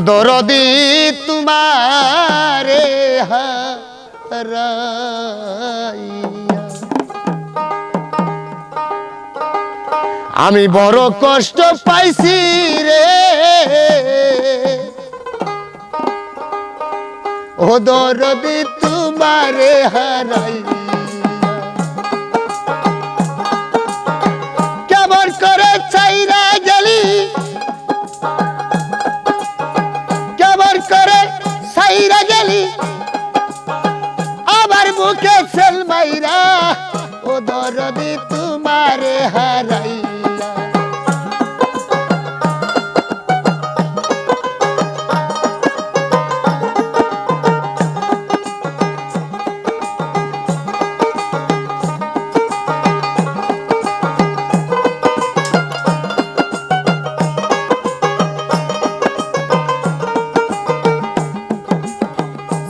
দরদি তোমারে আমি বড় কষ্ট পাইছি রে। ও দরদি তোমারে হারাইয়া। সেল ও দরদি তোমারে হারাইয়া।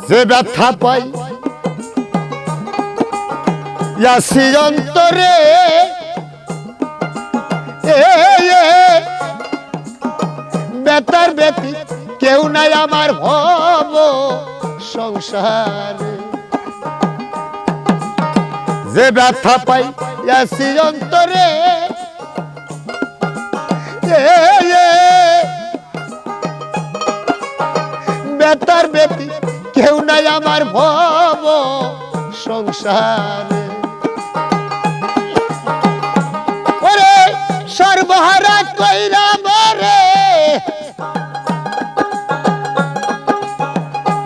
যে ব্যথা পাই ইয়াসি অন্তরে বেতার বেতি কেউ নাই আমার ভব সংসারে। যে ব্যথা পাই ইয়াসি অন্তরে বেতার বেতি কেউ নাই আমার ভব সংসারে।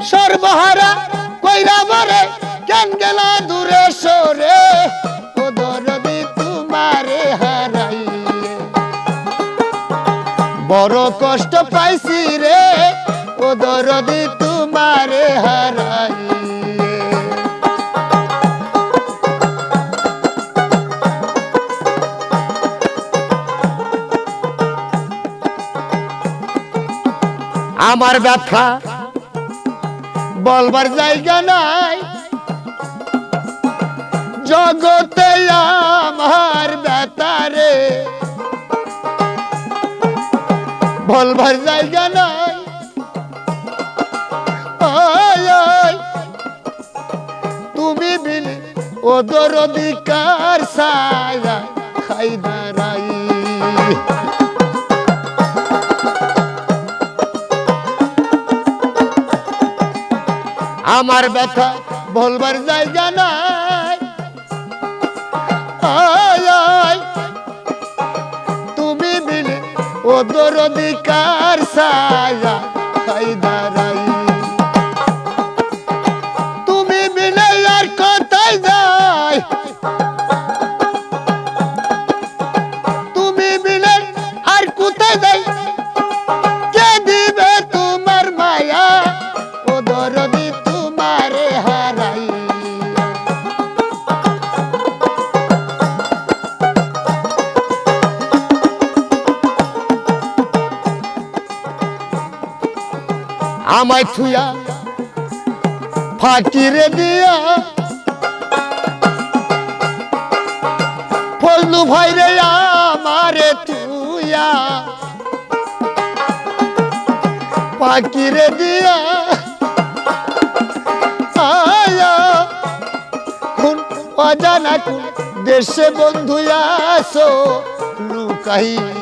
সর্বহারা কইরা মরে, কেন গেলা দূরে সরে? ও তোমারে হারাইয়ে। বড় কষ্ট পাইছি রে, ও দরদি তোমারে হারাইয়ে। আমার ব্যথা বলবার জায়গা নাই। জগতে আমার ব্যথারে বলবার জায়গা নাই। তুমি বিনে ওদর অধিকার সায়া খাই আমার ব্যথা বলবার জায়গা নাই। তুমি মিলে ওদর অধিকার সায়া আমায় থুয়া ফাকিরে দিয়া। ফজলু ভাই রে, আমারে তুইয়া পাকিরে দিয়া। আয়া অজানা দেশে বন্ধু আসো লুকাইয়া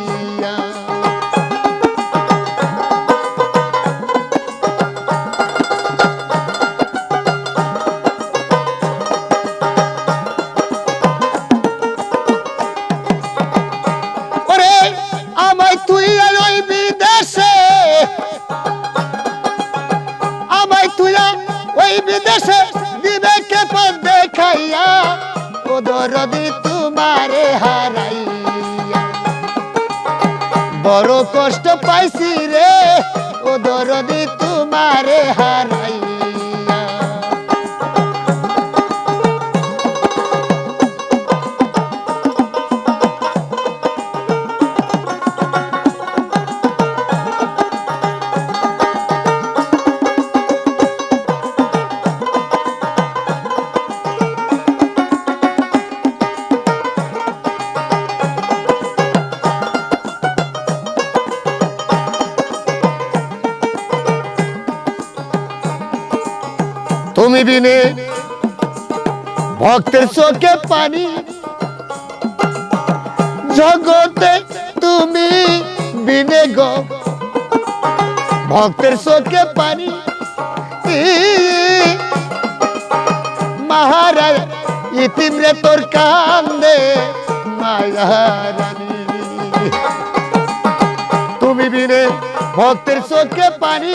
দরদি তোমারে হারাই বড় কষ্ট পাইছি রে ও দরদি তোমারে হারাইয়া। তুমি বিনে ভক্তের চোখে পানি। জগতে তুমি বিনে গো। ভক্তের চোখে পানি। মহারাজ ইতিমরে তোর কান্দে। মায়ারানী, তুমি বিনে ভক্তের চোখে পানি।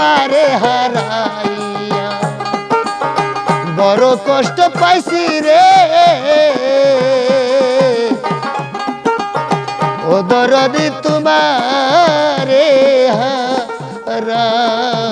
তোমারে হারাইয়া। বড় কষ্ট পাইছি রে। ও দরদি তোমারে হারাই